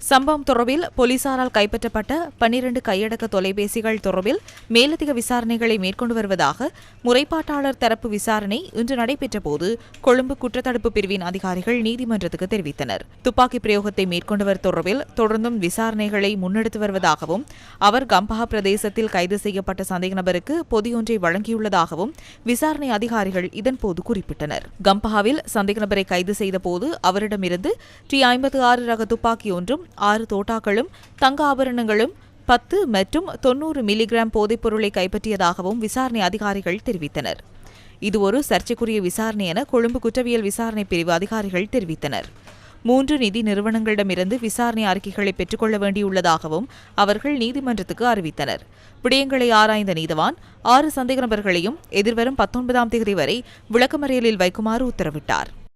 சம்பவம் தொடர்பில் போலீசாரால் கைப்பற்றப்பட்ட பன்னிரண்டு கையடக்க தொலைபேசிகள் தொடர்பில் மேலதிக விசாரணைகளை மேற்கொண்டு வருவதாக முறைப்பாட்டாளர் தரப்பு விசாரணை இன்று நடைபெற்றபோது கொழும்பு குற்றத்தடுப்பு பிரிவின் அதிகாரிகள் நீதிமன்றத்துக்கு தெரிவித்தனர். துப்பாக்கி பிரயோகத்தை மேற்கொண்டவர் தொடர்பில் தொடர்ந்தும் விசாரணைகளை முன்னெடுத்து வருவதாகவும் அவர் கம்பஹா பிரதேசத்தில் கைது செய்யப்பட்ட சந்தேக நபருக்கு பொதியொன்றை வழங்கியுள்ளதாகவும் விசாரணை அதிகாரிகள் இதன்போது குறிப்பிட்டனர். கம்பஹாவில் சந்தேக நபரை கைது செய்தபோது அவரிடமிருந்து டி ஐம்பத்து ஆறு ரக துப்பாக்கி ஒன்றும் ஆறு தோட்டாக்களும் தங்க ஆபரணங்களும் பத்து மற்றும் தொன்னூறு மில்லிகிராம் போதைப்பொருளை கைப்பற்றியதாகவும் விசாரணை அதிகாரிகள் தெரிவித்தனர். இது ஒரு சர்ச்சைக்குரிய விசாரணை என கொழும்பு குற்றவியல் விசாரணை பிரிவு அதிகாரிகள் தெரிவித்தனர். மூன்று நிதி நிறுவனங்களிடமிருந்து விசாரணை அறிக்கைகளை பெற்றுக்கொள்ள வேண்டியுள்ளதாகவும் அவர்கள் நீதிமன்றத்துக்கு அறிவித்தனர். விடயங்களை ஆராய்ந்த நீதவான் ஆறு சந்தேக நபர்களையும் எதிர்வரும் பத்தொன்பதாம் தேதி வரை விளக்கமறியலில் வைக்குமாறு உத்தரவிட்டார்.